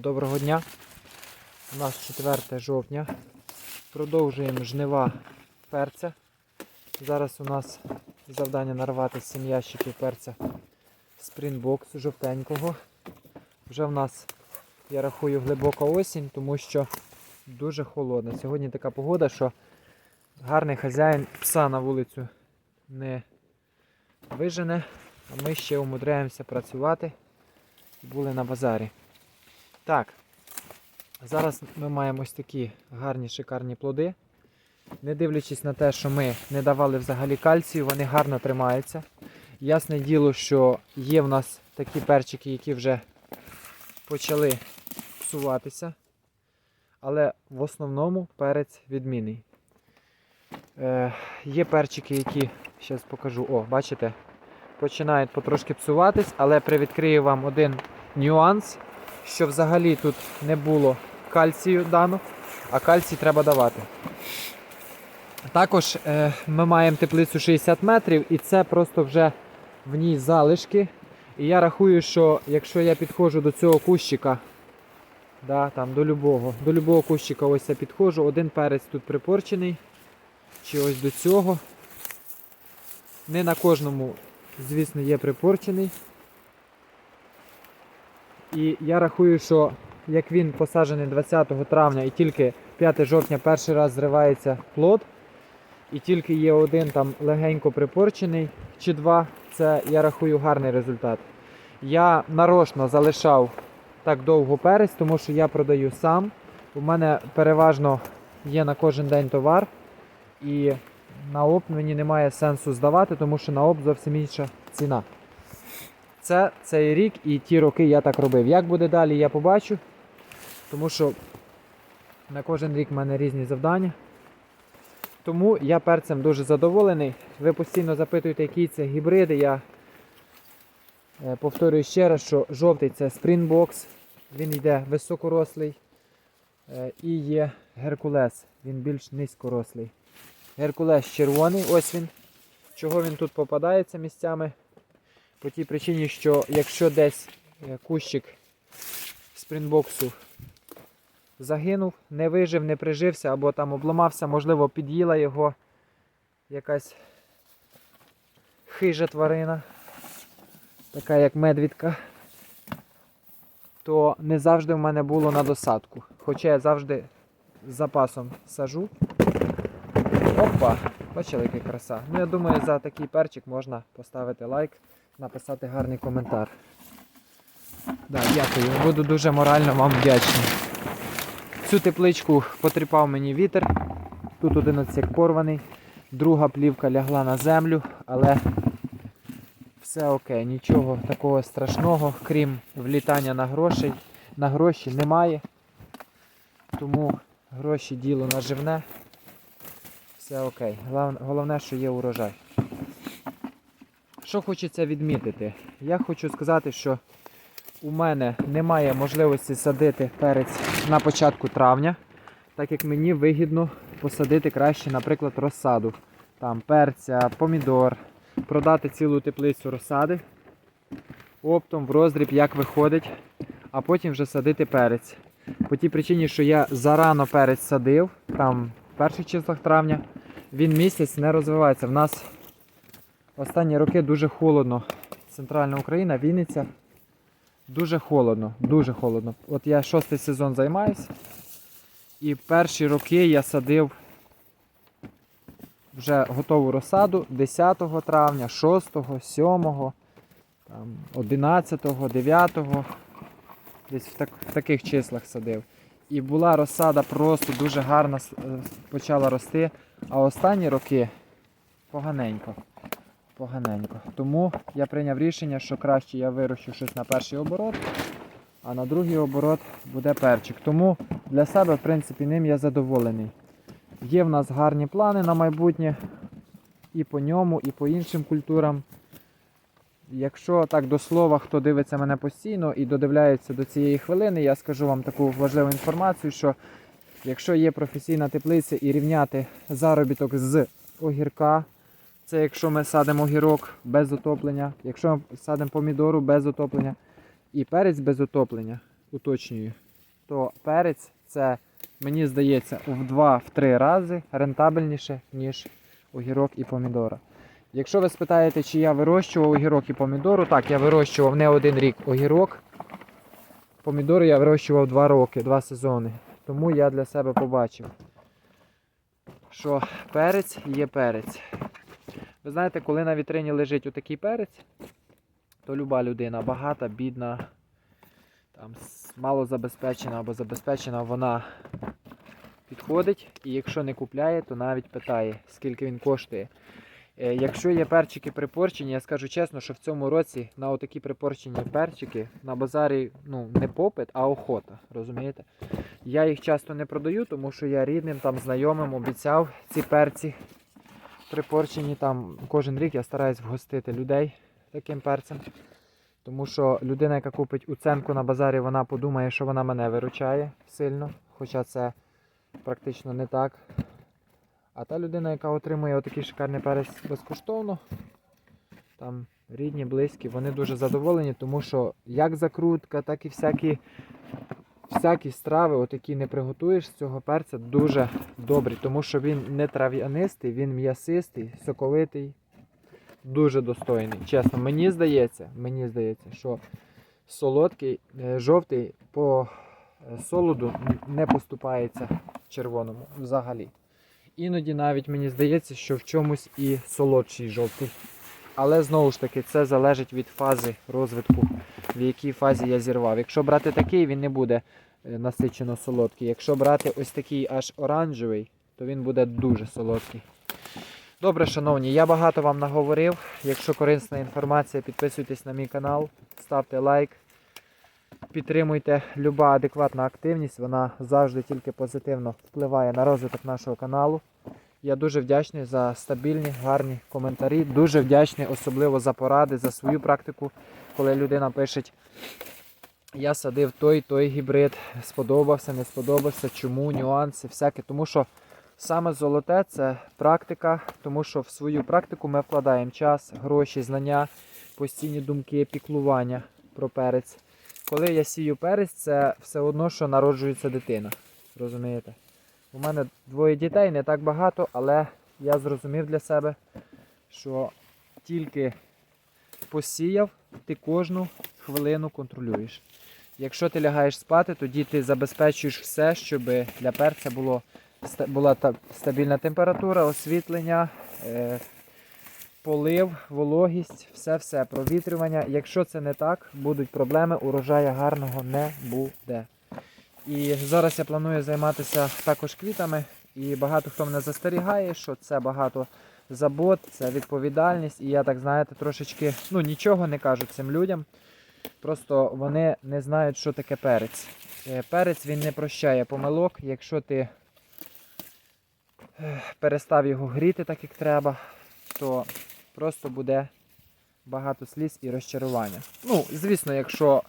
Доброго дня. У нас 4 жовтня. Продовжуємо жнива перця. Зараз у нас завдання нарвати 7 ящиків перця Springbox жовтенького. Вже в нас, я рахую, глибока осінь, тому що дуже холодно. Сьогодні така погода, що гарний хазяїн пса на вулицю не вижене, а ми ще умудряємося працювати. Були на базарі. Так, зараз ми маємо ось такі гарні шикарні плоди. Не дивлячись на те, що ми не давали взагалі кальцію, вони гарно тримаються. Ясне діло, що є в нас такі перчики, які вже почали псуватися. Але в основному перець відмінний. Е, є перчики, які, зараз покажу, о, бачите, починають потрошки псуватись, але привідкрию вам один нюанс що взагалі тут не було кальцію дано, а кальцій треба давати. Також е, ми маємо теплицю 60 метрів і це просто вже в ній залишки. І я рахую, що якщо я підходжу до цього кущика, да, там, до любого, до любого кущика ось я підходжу, один перець тут припорчений, чи ось до цього. Не на кожному, звісно, є припорчений. І я рахую, що як він посаджений 20 травня і тільки 5 жовтня перший раз зривається плод, і тільки є один там легенько припорчений чи два, це я рахую гарний результат. Я нарочно залишав так довго перець, тому що я продаю сам. У мене переважно є на кожен день товар. І на ОП мені немає сенсу здавати, тому що на ОП зовсім інша ціна. Це цей рік і ті роки я так робив. Як буде далі, я побачу. Тому що на кожен рік в мене різні завдання. Тому я перцем дуже задоволений. Ви постійно запитуєте, які це гібриди. Я е, повторюю ще раз, що жовтий це Springbox, він йде високорослий. Е, І є Геркулес, він більш низькорослий. Геркулес червоний, ось він. Чого він тут попадається місцями? По тій причині, що якщо десь е, кущик спринбоксу загинув, не вижив, не прижився або там обламався, можливо, під'їла його якась хижа тварина, така як медвідка, то не завжди в мене було на досадку. Хоча я завжди з запасом сажу. Опа! Бачили, яка краса. Ну, я думаю, за такий перчик можна поставити лайк написати гарний коментар. Да, дякую, буду дуже морально вам вдячний. Цю тепличку потріпав мені вітер. Тут один отсек порваний, друга плівка лягла на землю, але все окей, нічого такого страшного, крім влітання на грошей. На гроші немає. Тому гроші діло наживне. Все окей. Головне, що є урожай. Що хочеться відмітити? Я хочу сказати, що у мене немає можливості садити перець на початку травня, так як мені вигідно посадити краще, наприклад, розсаду. Там перця, помідор, продати цілу теплицю розсади, оптом в роздріб як виходить, а потім вже садити перець. По тій причині, що я зарано перець садив, там в перших числах травня, він місяць не розвивається. В нас Останні роки дуже холодно. Центральна Україна, Вінниця. Дуже холодно, дуже холодно. От я шостий сезон займаюся. І перші роки я садив вже готову розсаду 10 травня, 6, 7, 11, 9, десь в, так, в таких числах садив. І була розсада просто дуже гарна е, почала рости. А останні роки поганенько поганенько. Тому я прийняв рішення, що краще я вирощу щось на перший оборот, а на другий оборот буде перчик. Тому для себе, в принципі, ним я задоволений. Є в нас гарні плани на майбутнє і по ньому, і по іншим культурам. Якщо так до слова, хто дивиться мене постійно і додивляється до цієї хвилини, я скажу вам таку важливу інформацію, що якщо є професійна теплиця і рівняти заробіток з огірка, це якщо ми садимо огірок без отоплення, якщо ми садимо помідору без отоплення і перець без отоплення, уточнюю, то перець це, мені здається, в 2-3 рази рентабельніше, ніж огірок і помідора. Якщо ви спитаєте, чи я вирощував огірок і помідору, так, я вирощував не один рік огірок. Помідори я вирощував 2 роки, 2 сезони. Тому я для себе побачив, що перець є перець. Ви знаєте, коли на вітрині лежить отакий перець, то люба людина, багата, бідна, там, мало забезпечена або забезпечена, вона підходить і якщо не купляє, то навіть питає, скільки він коштує. Е, Якщо є перчики припорчені, я скажу чесно, що в цьому році на отакі припорчені перчики на базарі ну, не попит, а охота. Розумієте? Я їх часто не продаю, тому що я рідним там знайомим обіцяв ці перці припорчені. Там кожен рік я стараюсь вгостити людей таким перцем. Тому що людина, яка купить уценку на базарі, вона подумає, що вона мене виручає сильно. Хоча це практично не так. А та людина, яка отримує отакий шикарний перець безкоштовно, там рідні, близькі, вони дуже задоволені, тому що як закрутка, так і всякі, всякі страви, отакі не приготуєш з цього перця, дуже добрі, тому що він не трав'янистий, він м'ясистий, соковитий, дуже достойний. Чесно, мені здається, мені здається, що солодкий, е, жовтий по е, солоду не поступається червоному взагалі. Іноді навіть мені здається, що в чомусь і солодший жовтий. Але знову ж таки, це залежить від фази розвитку, в якій фазі я зірвав. Якщо брати такий, він не буде е, насичено солодкий. Якщо брати ось такий аж оранжевий, то він буде дуже солодкий. Добре, шановні, я багато вам наговорив. Якщо корисна інформація, підписуйтесь на мій канал, ставте лайк. Підтримуйте люба адекватна активність, вона завжди тільки позитивно впливає на розвиток нашого каналу. Я дуже вдячний за стабільні, гарні коментарі. Дуже вдячний особливо за поради, за свою практику, коли людина пише, я садив той, той гібрид, сподобався, не сподобався, чому, нюанси, всяке. Тому що саме золоте це практика, тому що в свою практику ми вкладаємо час, гроші, знання, постійні думки, піклування про перець. Коли я сію перець, це все одно, що народжується дитина. Розумієте? У мене двоє дітей, не так багато, але я зрозумів для себе, що тільки посіяв, ти кожну хвилину контролюєш. Якщо ти лягаєш спати, тоді ти забезпечуєш все, щоб для перця було, була та, стабільна температура, освітлення, е, полив, вологість, все-все, провітрювання. Якщо це не так, будуть проблеми, урожаю гарного не буде. І зараз я планую займатися також квітами. І багато хто мене застерігає, що це багато забот, це відповідальність. І я так знаєте, трошечки ну, нічого не кажу цим людям. Просто вони не знають, що таке перець. Е, Перець він не прощає помилок, якщо ти перестав його гріти так, як треба, то просто буде багато сліз і розчарування. Ну, звісно, якщо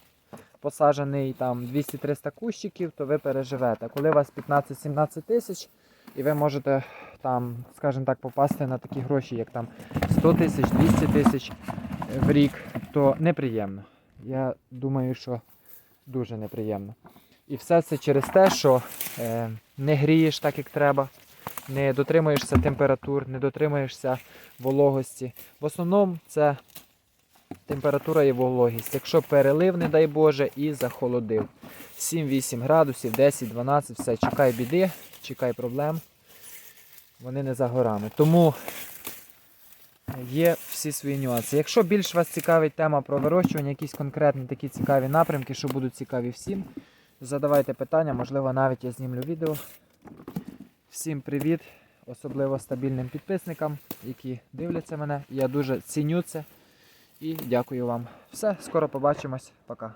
посаджений там 200-300 кущиків, то ви переживете. Коли у вас 15-17 тисяч, і ви можете там, скажімо так, попасти на такі гроші, як там 100 тисяч, 200 тисяч в рік, то неприємно. Я думаю, що дуже неприємно. І все це через те, що е, не грієш так, як треба, не дотримуєшся температур, не дотримуєшся вологості. В основному це температура і вологість. Якщо перелив, не дай Боже, і захолодив. 7-8 градусів, 10-12, все, чекай біди, чекай проблем. Вони не за горами. Тому є всі свої нюанси. Якщо більш вас цікавить тема про вирощування, якісь конкретні такі цікаві напрямки, що будуть цікаві всім, задавайте питання, можливо, навіть я знімлю відео. Всім привіт, особливо стабільним підписникам, які дивляться мене. Я дуже ціню це і дякую вам. Все, скоро побачимось. Пока.